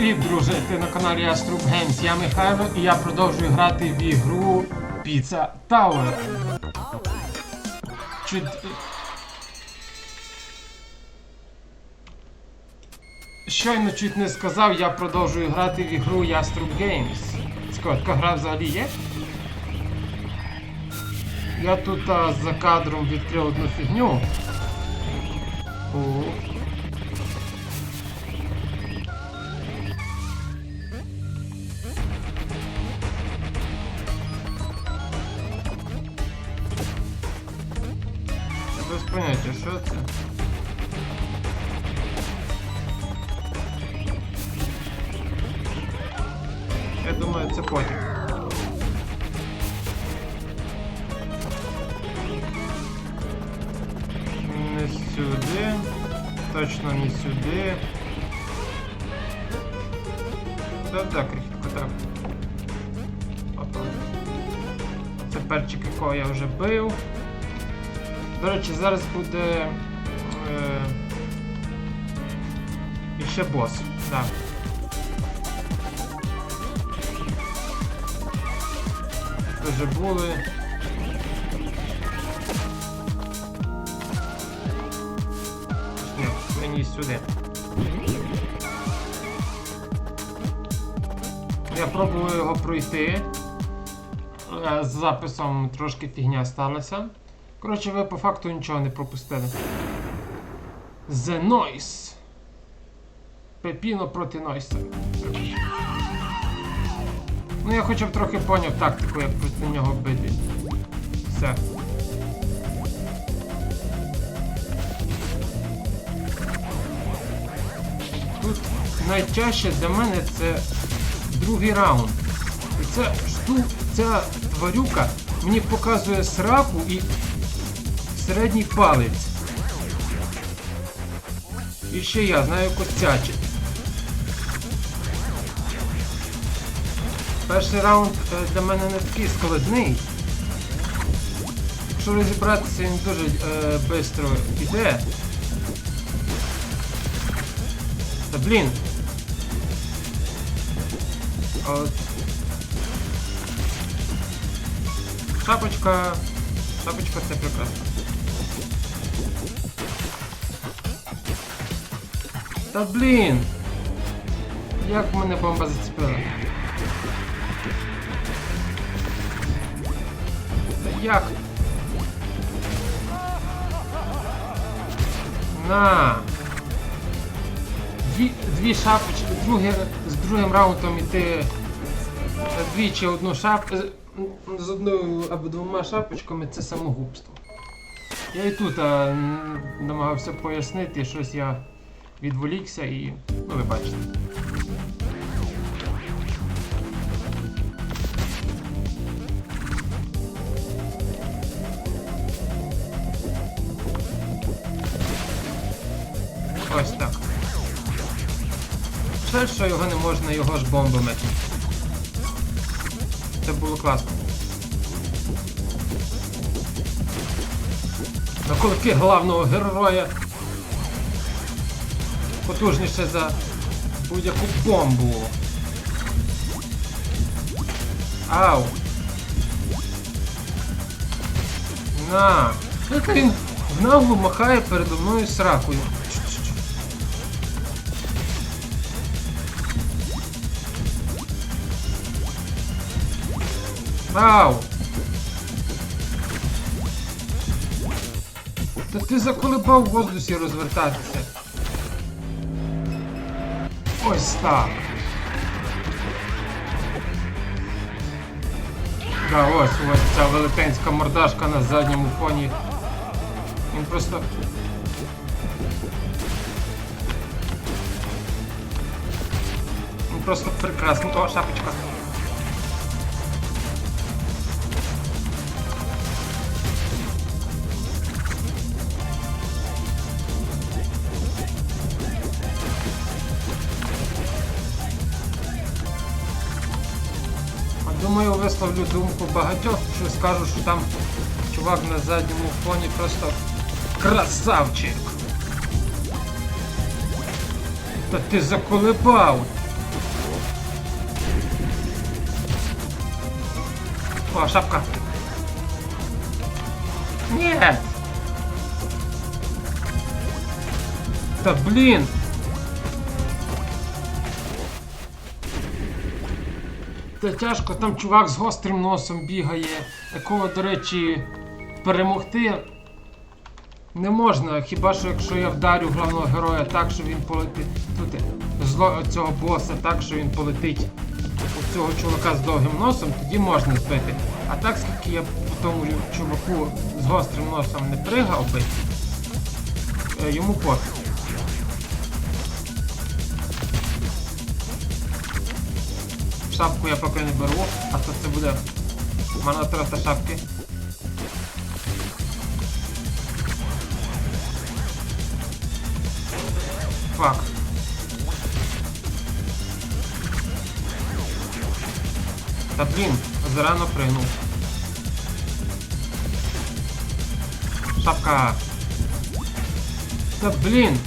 Привіт, друже! Ти на каналі Astrub Games. Я Михайло і я продовжую грати в ігру Pizza Tower. Чуд... Щойно чуть не сказав, я продовжую грати в ігру Yastrub Games. Цікаво, гра взагалі є? Я тут а, за кадром відкрив одну фігню. О. поняття, що це? Я думаю, це потім. Не сюди. Точно не сюди. Так, так, крихітко, так. Це перчик, якого я вже бив. До речі, зараз буде. Е, і ще бос. Так. Вже були. Ні, мені сюди. Я пробую його пройти. Е, З записом трошки фігня сталася. Коротше, ви по факту нічого не пропустили. The Noise. Пепіно проти Нойса. Ну я хоча б трохи поняв тактику, як проти нього бити. Все. Тут найтяжче для мене це другий раунд. І ця шту, ця тварюка мені показує сраку і середній палець. І ще я знаю костячить. Перший раунд е, для мене не такий складний. Якщо розібратися, він дуже е, швидко йде. Та блін. От. Шапочка. Шапочка це прекрасно. Та блін! Як мене бомба зацепила? Та як? На! Дві, дві шапочки, друге, з другим раундом іти двічі одну шап... з- з одною або двома шапочками це самогубство. Я і тут а, намагався пояснити, щось я відволікся і. ну ви бачите. Ось так. Жаль, що його не можна його ж бомбами. Це було класно. На кулаки головного героя. Потужніше за будь-яку бомбу. Ау! На! Як він в наглу махає передо мною сракою. Ау! Та ти заколебав в воздусі розвертатися. Ось так. Да, ось ось ця велетенська мордашка на задньому фоні. Він просто. Він просто прекрасний. О, шапочка. висловлю думку багатьох, що скажу, що там чувак на задньому фоні просто красавчик. Та ти заколебав! О, шапка! Нет! Да блин! Та тяжко, там чувак з гострим носом бігає, якого, до речі, перемогти не можна, хіба що якщо я вдарю головного героя так, що він полетить. Тут зло цього боса так, що він полетить у цього чувака з довгим носом, тоді можна збити. А так, скільки я по тому чуваку з гострим носом не пригав би, е, йому пофіг. Шапку я поки не беру, а то це буде. У мене трата шапки. Фак. Та блін, зарано пригнув. Шапка. Та блін.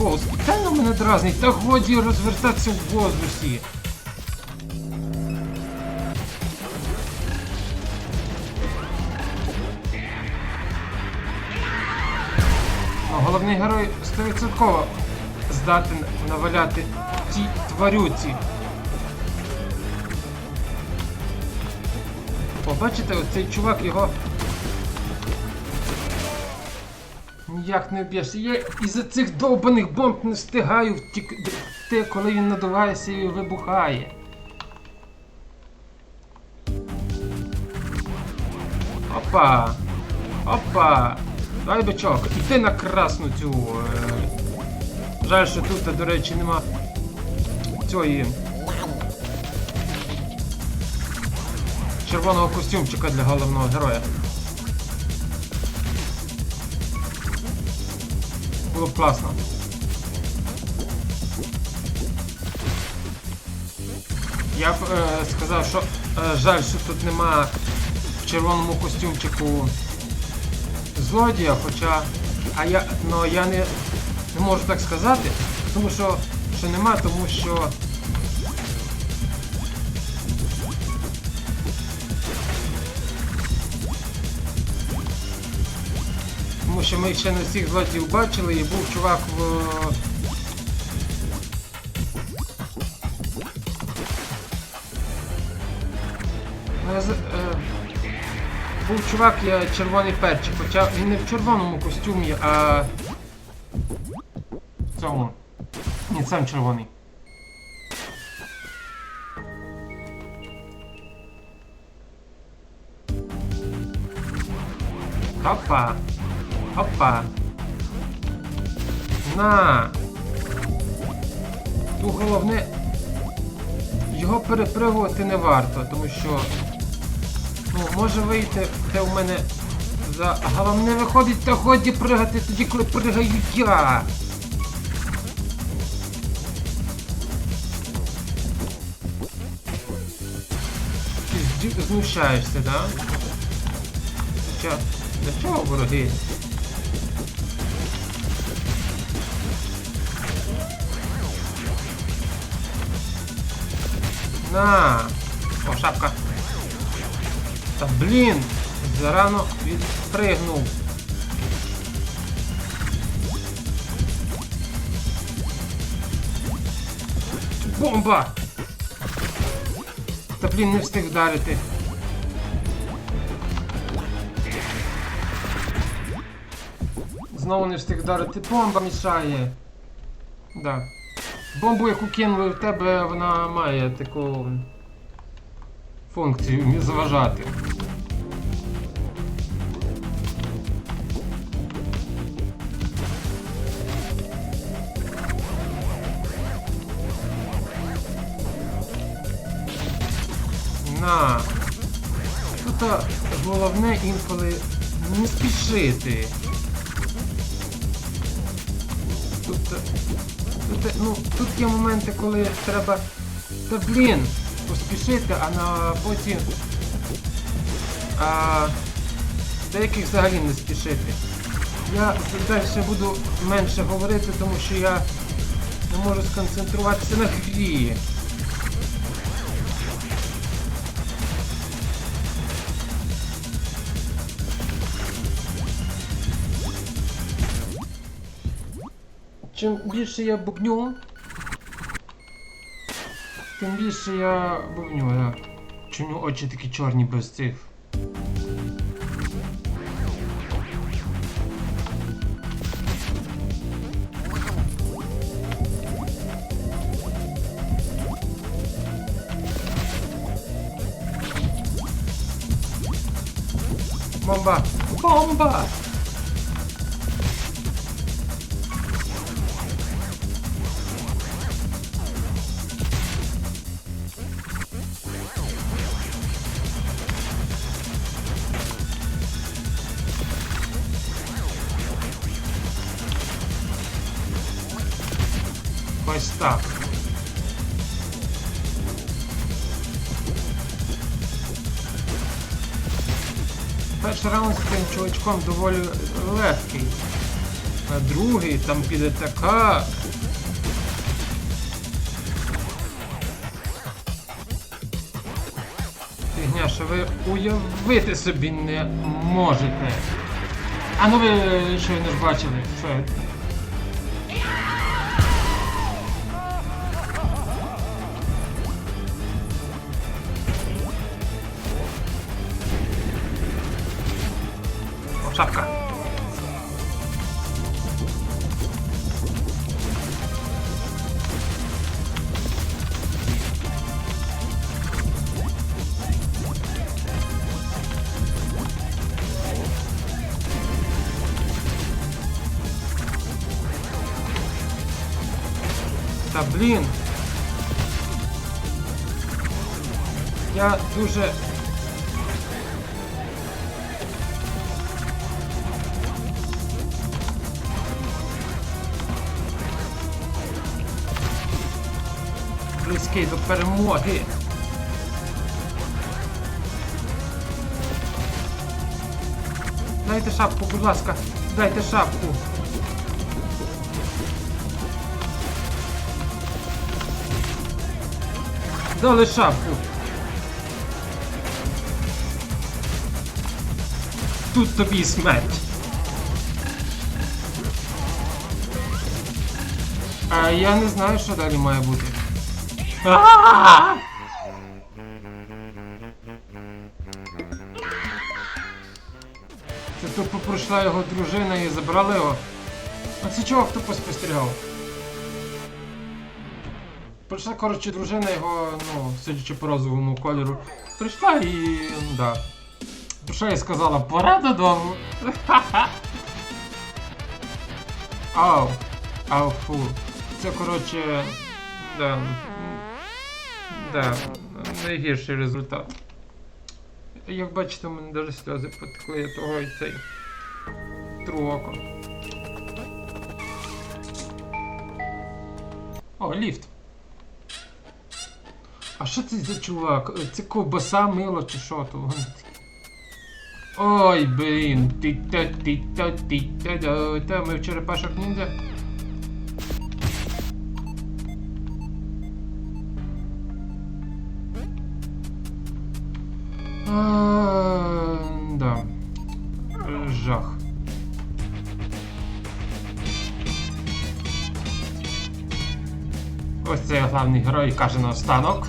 Бол, спеціально мене дразнить, та годі розвертатися в воздусі. Ну, головний герой 100% здатен наваляти ті тварюці. Побачите, оцей чувак його. Ніяк не вб'єш. Я із-за цих довбаних бомб не встигаю втекти, коли він надувається і вибухає. Опа! Опа! Дай бичок, іди на красну цю. Е... Жаль, що тут, до речі, нема цієї червоного костюмчика для головного героя. Було б. Я б е, сказав, що е, жаль, що тут нема в червоному костюмчику злодія, хоча. А я. Ну я не, не можу так сказати, тому що, що нема, тому що. Що ми ще не всіх злодіїв бачили і був чувак в. З- е, був чувак, я червоний перчик, хоча він не в червоному костюмі, а в цьому. Ні, сам червоний. Опа! Опа! На! Тут головне. Його перепригувати не варто, тому що. Ну, може вийти, те у мене за. Головне виходить та годі пригати тоді, коли пригаю я. Ти знущаєшся, да? Хоча, для чого вороги? На! О, шапка. Та блін! Зарано відпригнув. Бомба! Та блін, не встиг вдарити. Знову не встиг вдарити. Бомба мішає. Да. Бомбу, яку кинули в тебе, вона має таку функцію не заважати. На. Тут головне інколи не спішити. Ну, тут є моменти, коли треба. Та блін, поспішити, а на боці А, деяких взагалі не спішити. Я далі буду менше говорити, тому що я Не можу сконцентруватися на грі. Чим більше я бубню, тим більше я бубню, так. Чому очі такі чорні без цих. Бомба! Бомба! Ось так. Перший раунд з цим чувачком доволі легкий. А другий там піде така. Фігня, що ви уявити собі не можете. А ну ви що ви не ж бачили? Що? Шапка. Та блін. Я дуже близький до перемоги. Дайте шапку, будь ласка, дайте шапку. Дали шапку. Тут тобі смерть. А я не знаю, що далі має бути. Це тупо пройшла його дружина і забрала його. А це чого хто поспостерігав? Прийшла, коротше, дружина його, ну, судячи по розовому кольору, прийшла і. да. Прийшла і сказала, пора додому. Ау. Ау, фу. Це, коротше. Да. Да. Найгірший результат. Як бачите, у мене навіть сльози потекли я того і цей. Тру око. О, ліфт. А що це за чувак? Це ковбаса мило чи що то? Ой, блін. ти та ти та ти та та ми в черепашок ніндзя. А, Да. Жах. Ось це головний герой каже наостанок.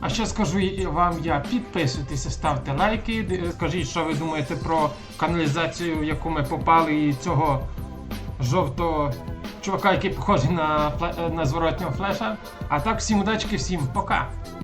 А ще скажу вам я, підписуйтеся, ставте лайки, скажіть, що ви думаєте про каналізацію, в яку ми попали, і цього жовтого чувака, який похожий на, на зворотнього флеша. А так, всім удачки, всім пока!